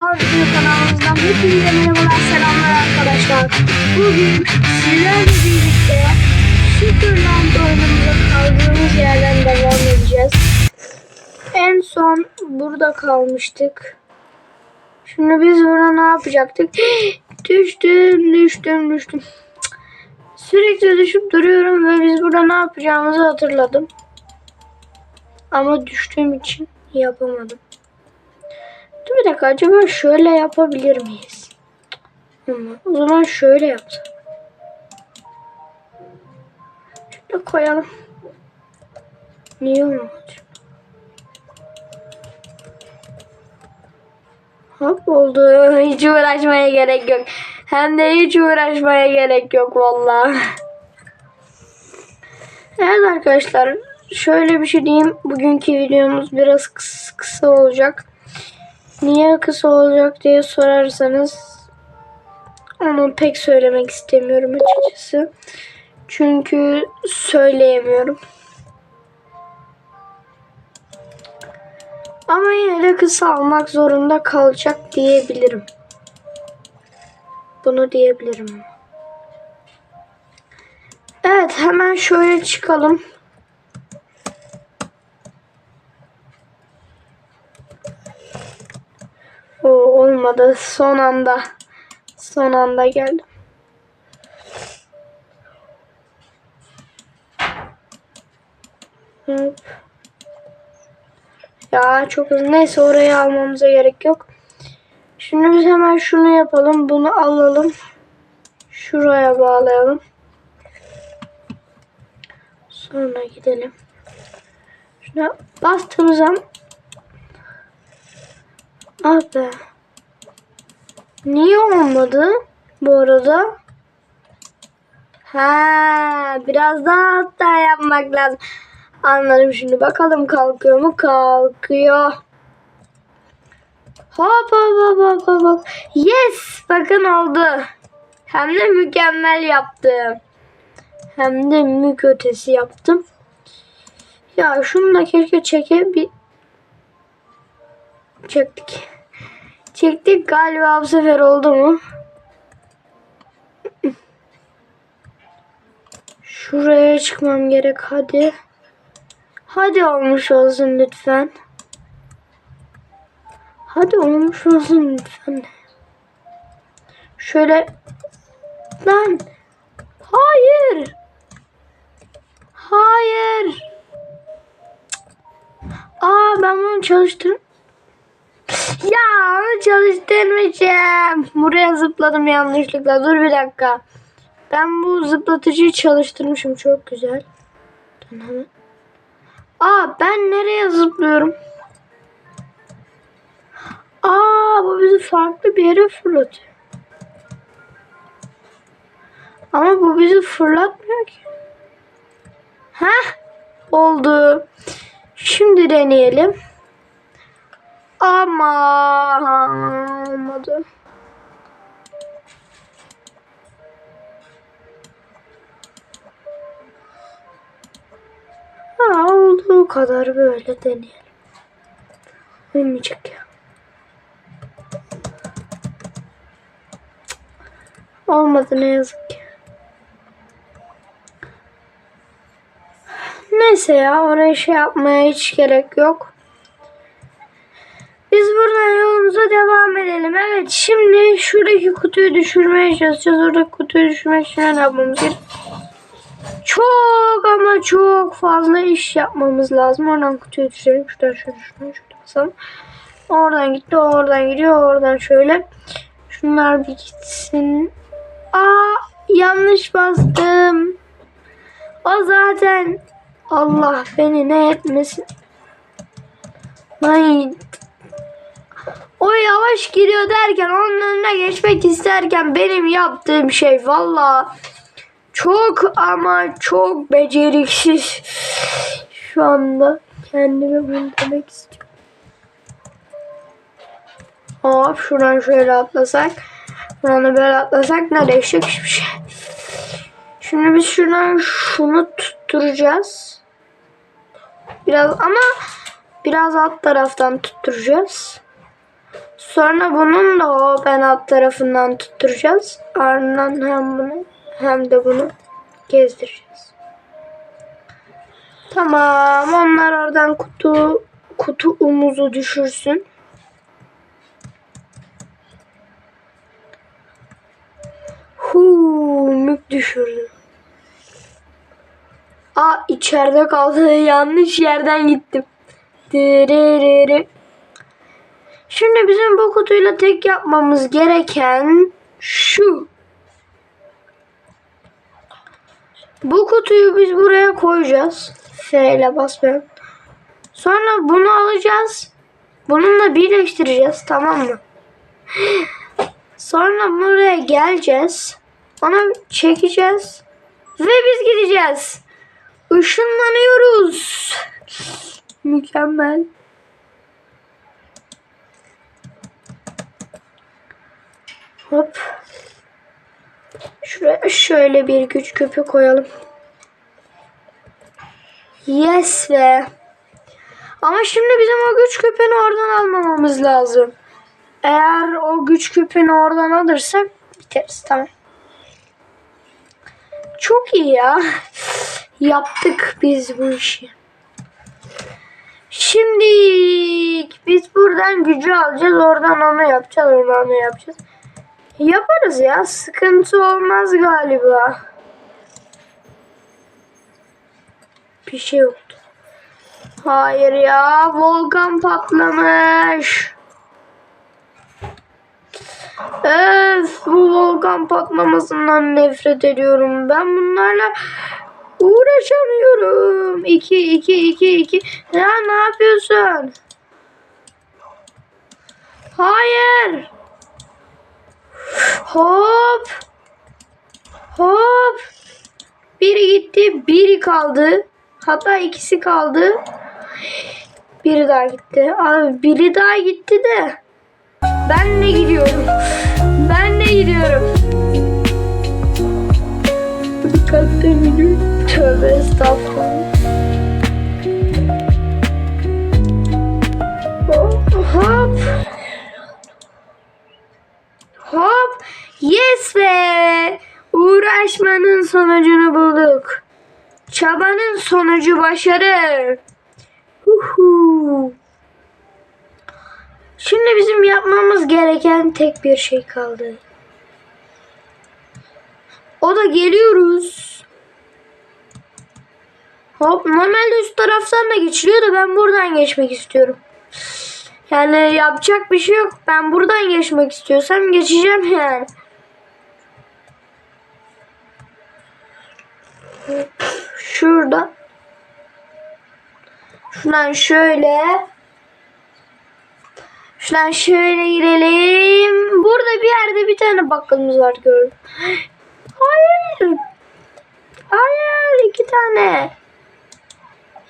Arzu kanalımızdan hepinize merhabalar selamlar arkadaşlar. Bugün sizlerle birlikte Superland oyunumuza kaldığımız yerden devam edeceğiz. En son burada kalmıştık. Şimdi biz burada ne yapacaktık? düştüm, düştüm, düştüm. Sürekli düşüp duruyorum ve biz burada ne yapacağımızı hatırladım. Ama düştüğüm için yapamadım. Dur bir dakika acaba şöyle yapabilir miyiz? O zaman şöyle yapsak. Şöyle koyalım. Niye olmadı? Hop oldu. Hiç uğraşmaya gerek yok. Hem de hiç uğraşmaya gerek yok vallahi. Evet arkadaşlar şöyle bir şey diyeyim. Bugünkü videomuz biraz kısa olacak. Niye kısa olacak diye sorarsanız onu pek söylemek istemiyorum açıkçası. Çünkü söyleyemiyorum. Ama yine de kısa almak zorunda kalacak diyebilirim. Bunu diyebilirim. Evet hemen şöyle çıkalım. O olmadı. Son anda. Son anda geldim. Hop. Ya çok hızlı. Neyse orayı almamıza gerek yok. Şimdi biz hemen şunu yapalım. Bunu alalım. Şuraya bağlayalım. Sonra gidelim. Şuna bastığımız zaman Ah be. Niye olmadı bu arada? Ha, biraz daha hatta yapmak lazım. Anladım şimdi. Bakalım kalkıyor mu? Kalkıyor. Hop hop hop hop hop. Yes! Bakın oldu. Hem de mükemmel yaptım. Hem de mük ötesi yaptım. Ya şunu da keşke çekebil Çektik. Çektik galiba bu sefer oldu mu? Şuraya çıkmam gerek hadi. Hadi olmuş olsun lütfen. Hadi olmuş olsun lütfen. Şöyle lan hayır hayır Aa ben bunu çalıştır ya onu çalıştırmışım. Buraya zıpladım yanlışlıkla. Dur bir dakika. Ben bu zıplatıcıyı çalıştırmışım. Çok güzel. Aa ben nereye zıplıyorum? Aa bu bizi farklı bir yere fırlatıyor. Ama bu bizi fırlatmıyor ki. Heh oldu. Şimdi deneyelim. Ama olmadı. Ha, olduğu kadar böyle deneyelim. Olmayacak ya. Olmadı ne yazık ki. Neyse ya oraya şey yapmaya hiç gerek yok. Biz buradan yolumuza devam edelim. Evet şimdi şuradaki kutuyu düşürmeye çalışacağız. Oradaki kutuyu düşürmek için ne yapmamız gerek? Çok ama çok fazla iş yapmamız lazım. Oradan kutuyu düşürelim. Şuradan şöyle şuradan basalım. Oradan gitti. Oradan gidiyor. Oradan şöyle. Şunlar bir gitsin. Aa yanlış bastım. O zaten Allah beni ne etmesin. Ay o yavaş gidiyor derken onun önüne geçmek isterken benim yaptığım şey valla çok ama çok beceriksiz. Şu anda kendime bunu demek istiyorum. Hop şuradan şöyle atlasak. Buradan böyle atlasak ne değişecek şey. Şimdi biz şuradan şunu tutturacağız. Biraz ama biraz alt taraftan tutturacağız. Sonra bunun da hop en alt tarafından tutturacağız. Ardından hem bunu hem de bunu gezdireceğiz. Tamam. Onlar oradan kutu kutu umuzu düşürsün. Huu, mük düşürdü. Aa içeride kaldı. Yanlış yerden gittim. Dırırırı. Şimdi bizim bu kutuyla tek yapmamız gereken şu. Bu kutuyu biz buraya koyacağız. F ile basmayalım. Sonra bunu alacağız. Bununla birleştireceğiz tamam mı? Sonra buraya geleceğiz. Onu çekeceğiz. Ve biz gideceğiz. Işınlanıyoruz. Mükemmel. Hop. Şuraya şöyle bir güç küpü koyalım. Yes be. Ama şimdi bizim o güç küpünü oradan almamamız lazım. Eğer o güç küpünü oradan alırsak biteriz tamam. Çok iyi ya. Yaptık biz bu işi. Şimdi biz buradan gücü alacağız. Oradan onu yapacağız. Oradan onu yapacağız. Yaparız ya. Sıkıntı olmaz galiba. Bir şey yoktu. Hayır ya. Volkan patlamış. Öf bu volkan patlamasından nefret ediyorum. Ben bunlarla uğraşamıyorum. 2 2 2 2. Ya ne yapıyorsun? Hayır. Hop. Hop. Biri gitti, biri kaldı. Hatta ikisi kaldı. Biri daha gitti. Abi biri daha gitti de. Ben de gidiyorum. Ben de gidiyorum. Dikkatli gidiyorum. Tövbe estağfurullah. Sonucunu bulduk. Çabanın sonucu başarı. Huhu. Şimdi bizim yapmamız gereken tek bir şey kaldı. O da geliyoruz. Hop normalde üst taraftan da geçiliyor da ben buradan geçmek istiyorum. Yani yapacak bir şey yok. Ben buradan geçmek istiyorsam geçeceğim yani. Şurada. Şuradan şöyle. Şuradan şöyle girelim. Burada bir yerde bir tane bakkalımız var gördüm. Hayır. Hayır iki tane.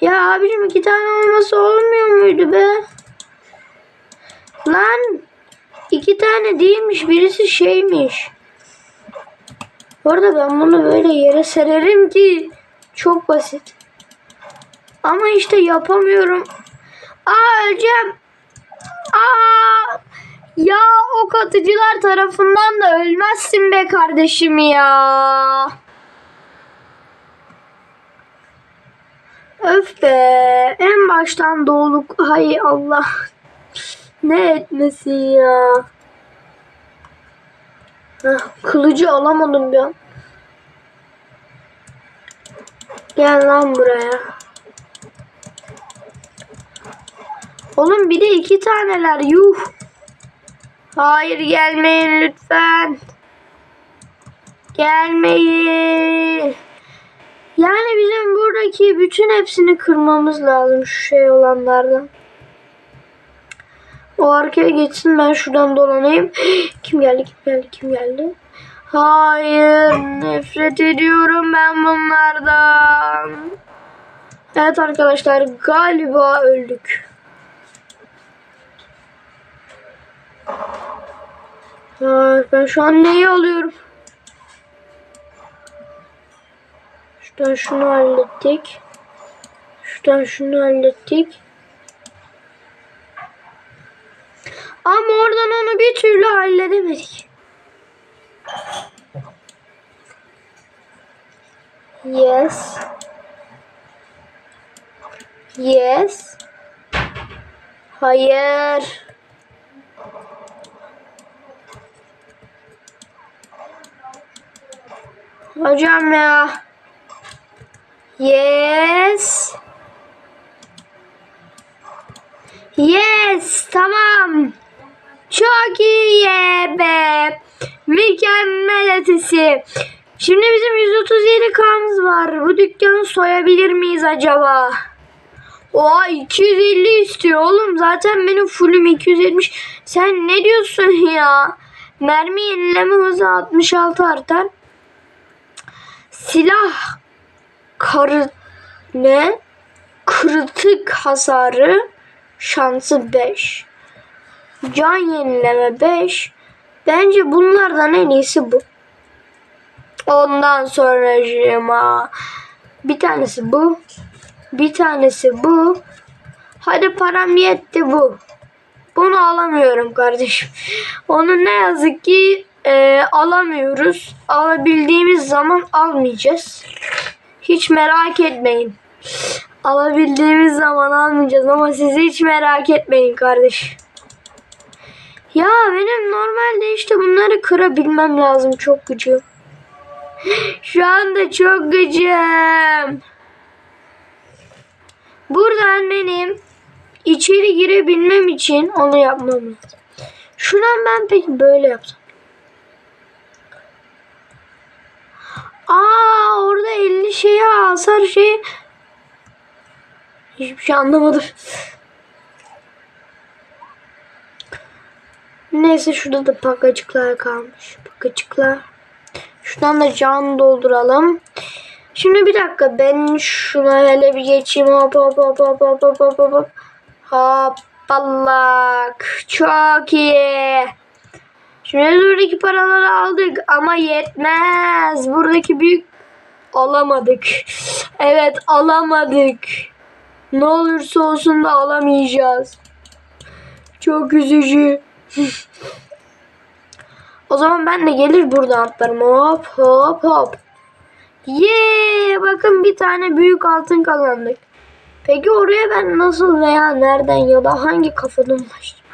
Ya abicim iki tane olması olmuyor muydu be? Lan iki tane değilmiş birisi şeymiş. Bu arada ben bunu böyle yere sererim ki çok basit. Ama işte yapamıyorum. Aa öleceğim. Aa ya o katıcılar tarafından da ölmezsin be kardeşim ya. Öf be. En baştan doğduk. Hay Allah. Ne etmesin ya. Kılıcı alamadım an. Gel lan buraya. Oğlum bir de iki taneler yuh. Hayır gelmeyin lütfen. Gelmeyin. Yani bizim buradaki bütün hepsini kırmamız lazım şu şey olanlardan. O arkaya geçsin ben şuradan dolanayım. Kim geldi kim geldi kim geldi? Hayır nefret ediyorum ben bunlardan. Evet arkadaşlar galiba öldük. Ben şu an neyi alıyorum? Şuradan şunu hallettik. Şuradan şunu hallettik. Ama oradan onu bir türlü halledemedik. Yes. Yes. Hayır. Hocam ya. Yes. Yes. Tamam. Çok iyi be. Mükemmel ötesi. Şimdi bizim 137 kamız var. Bu dükkanı soyabilir miyiz acaba? Oha 250 istiyor oğlum. Zaten benim fullüm 270. Sen ne diyorsun ya? Mermi yenileme hızı 66 artar. Silah karı ne? Kritik hasarı şansı 5. Can yenileme 5. Bence bunlardan en iyisi bu. Ondan sonra jima. Bir tanesi bu. Bir tanesi bu. Hadi param yetti bu. Bunu alamıyorum kardeşim. Onu ne yazık ki e, alamıyoruz. Alabildiğimiz zaman almayacağız. Hiç merak etmeyin. Alabildiğimiz zaman almayacağız ama siz hiç merak etmeyin kardeş. Ya benim normalde işte bunları kırabilmem lazım çok gücü. Şu anda çok gücüm. Buradan benim içeri girebilmem için onu yapmam lazım. Şuradan ben peki böyle yapsam. Aa orada 50 şeye hasar şey. Hiçbir şey anlamadım. Neyse şurada da pakacıklar kalmış. Pakacıklar. Şuradan da can dolduralım. Şimdi bir dakika ben şuna hele bir geçeyim. Hop hop hop hop hop hop hop hop. Hop ballak. Çok iyi. Şimdi buradaki paraları aldık ama yetmez. Buradaki büyük alamadık. Evet alamadık. Ne olursa olsun da alamayacağız. Çok üzücü o zaman ben de gelir buradan atlarım. Hop hop hop. Yee bakın bir tane büyük altın kazandık. Peki oraya ben nasıl veya nereden ya da hangi kafadan ulaşacağım?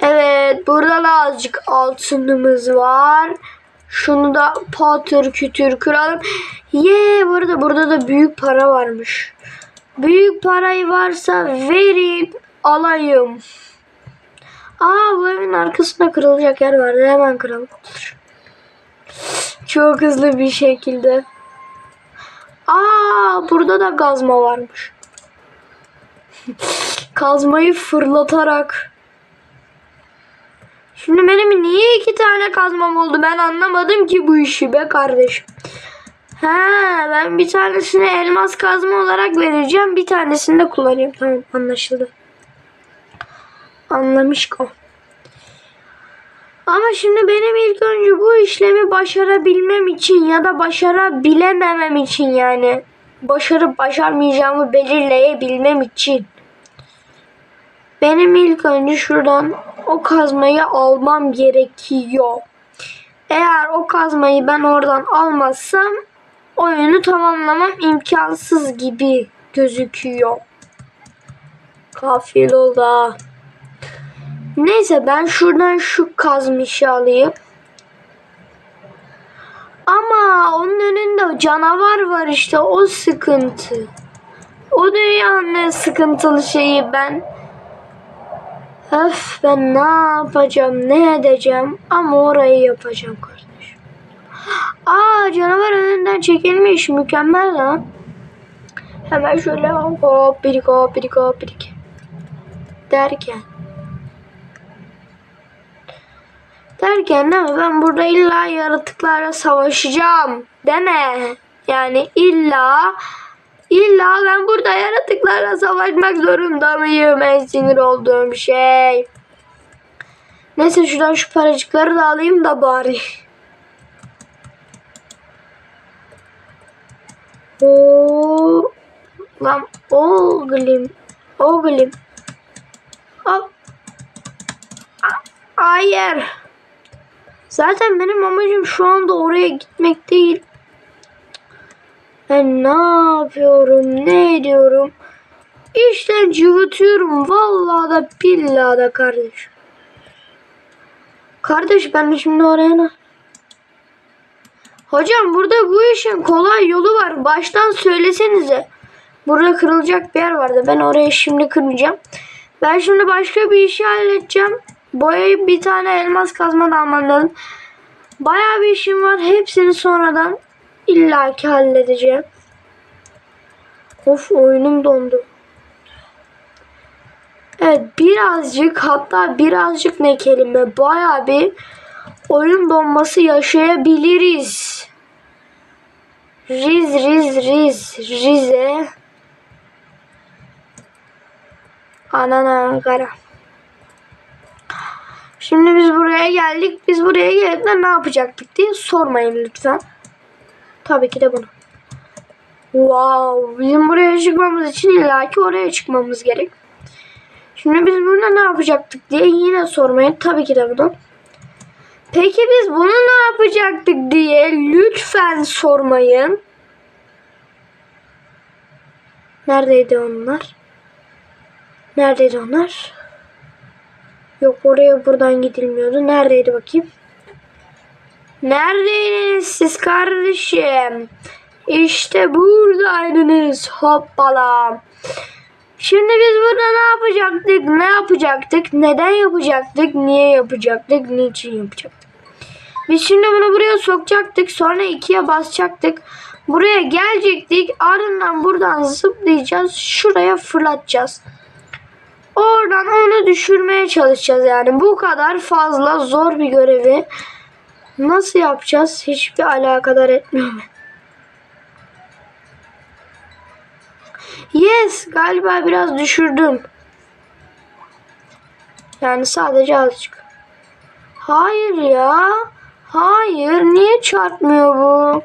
Evet burada da azıcık altınımız var. Şunu da patır kütür kıralım. Ye bu arada burada da büyük para varmış. Büyük parayı varsa verin alayım. Aa bu evin arkasında kırılacak yer vardı. Hemen kıralım. Çok hızlı bir şekilde. Aa burada da kazma varmış. Kazmayı fırlatarak. Şimdi benim niye iki tane kazmam oldu ben anlamadım ki bu işi be kardeşim. He ben bir tanesini elmas kazma olarak vereceğim. Bir tanesini de kullanayım. Tamam anlaşıldı. Anlamış o. Ama şimdi benim ilk önce bu işlemi başarabilmem için ya da başarabilememem için yani başarıp başarmayacağımı belirleyebilmem için benim ilk önce şuradan o kazmayı almam gerekiyor. Eğer o kazmayı ben oradan almazsam oyunu tamamlamam imkansız gibi gözüküyor. Kafil oldu. Neyse ben şuradan şu kazmışı alayım. Ama onun önünde canavar var işte o sıkıntı. O dünyanın sıkıntılı şeyi ben. Öf ben ne yapacağım ne edeceğim ama orayı yapacağım. Aa canavar önünden çekilmiş mükemmel lan. Hemen şöyle hop birik hop birik hop birik. Derken. Derken değil mi? Ben burada illa yaratıklarla savaşacağım. Deme. Yani illa illa ben burada yaratıklarla savaşmak zorunda mıyım? En sinir olduğum şey. Neyse şuradan şu paracıkları da alayım da bari. Oo, lan oğlum Oğlum. Hop. A- Hayır. Zaten benim amacım şu anda oraya gitmek değil. Ben ne yapıyorum, ne ediyorum? İşten cıvıtıyorum. Vallahi da billahi da kardeş. Kardeş ben şimdi oraya ne? Hocam burada bu işin kolay yolu var. Baştan söylesenize. Burada kırılacak bir yer vardı. Ben oraya şimdi kırmayacağım. Ben şimdi başka bir işi halledeceğim. Boyayıp bir tane elmas kazma da almam lazım. Bayağı bir işim var. Hepsini sonradan illaki halledeceğim. Of oyunum dondu. Evet birazcık hatta birazcık ne kelime bayağı bir oyun donması yaşayabiliriz. Riz Riz Riz Rize Anan Ankara. Şimdi biz buraya geldik. Biz buraya gelip de ne yapacaktık diye sormayın lütfen. Tabii ki de bunu. Wow, bizim buraya çıkmamız için illaki oraya çıkmamız gerek. Şimdi biz burada ne yapacaktık diye yine sormayın. Tabii ki de bunu. Peki biz bunu ne yapacaktık diye lütfen sormayın. Neredeydi onlar? Neredeydi onlar? Yok oraya buradan gidilmiyordu. Neredeydi bakayım? Neredeydiniz siz kardeşim? İşte buradaydınız. Hoppala. Şimdi biz burada ne yapacaktık? Ne yapacaktık? Neden yapacaktık? Niye yapacaktık? Niçin yapacaktık? Biz şimdi bunu buraya sokacaktık. Sonra ikiye basacaktık. Buraya gelecektik. Ardından buradan zıplayacağız. Şuraya fırlatacağız. Oradan onu düşürmeye çalışacağız yani. Bu kadar fazla zor bir görevi nasıl yapacağız? Hiçbir alakadar etmiyor. Yes galiba biraz düşürdüm. Yani sadece azıcık. Hayır ya. Hayır niye çarpmıyor bu?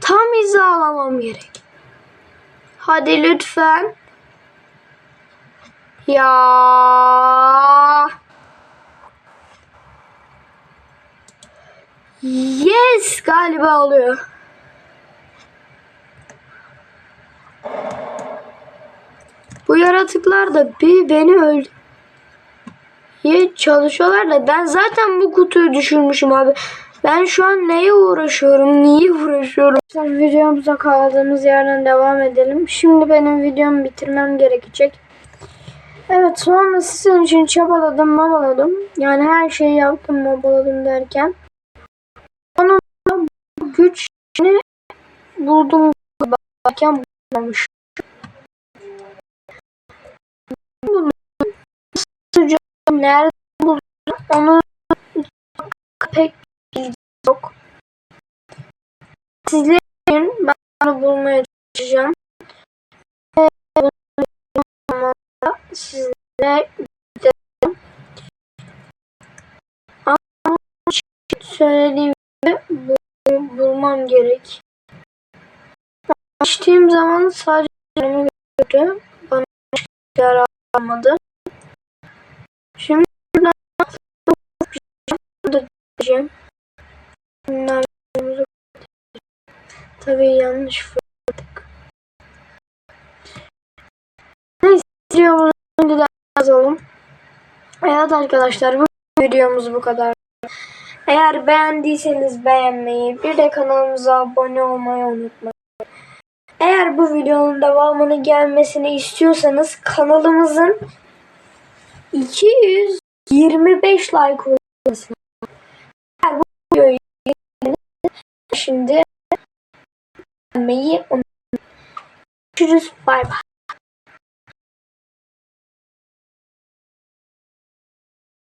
Tam hizalamam gerek. Hadi lütfen. Ya. Yes galiba oluyor. Bu yaratıklar da bir beni öldü. Ye çalışıyorlar da ben zaten bu kutuyu düşürmüşüm abi. Ben şu an neye uğraşıyorum? Niye uğraşıyorum? Şimdi videomuza kaldığımız yerden devam edelim. Şimdi benim videomu bitirmem gerekecek. Evet sonra sizin için çabaladım mabaladım. Yani her şeyi yaptım mabaladım derken. Onun güçünü buldum derken bulmamış. Bunu nerede buldum onu pek bilgi yok. Sizlerin ben onu bulmaya çalışacağım. Ve bunu sizlere gidelim. Ama söylediğim gibi bu, bulmam gerek. Açtığım zaman sadece gördü. Bana hiçbir şey almadı. Şimdi buradan burada diyeceğim. Bunlar Tabii yanlış fırladık. Neyse videomuzu şimdiden yazalım. Evet arkadaşlar bu videomuz bu kadar. Eğer beğendiyseniz beğenmeyi, bir de kanalımıza abone olmayı unutmayın. Eğer bu videonun devamını gelmesini istiyorsanız kanalımızın 225 like olması. Eğer bu şimdi beğenmeyi unutmayın. Görüşürüz. Bay bay.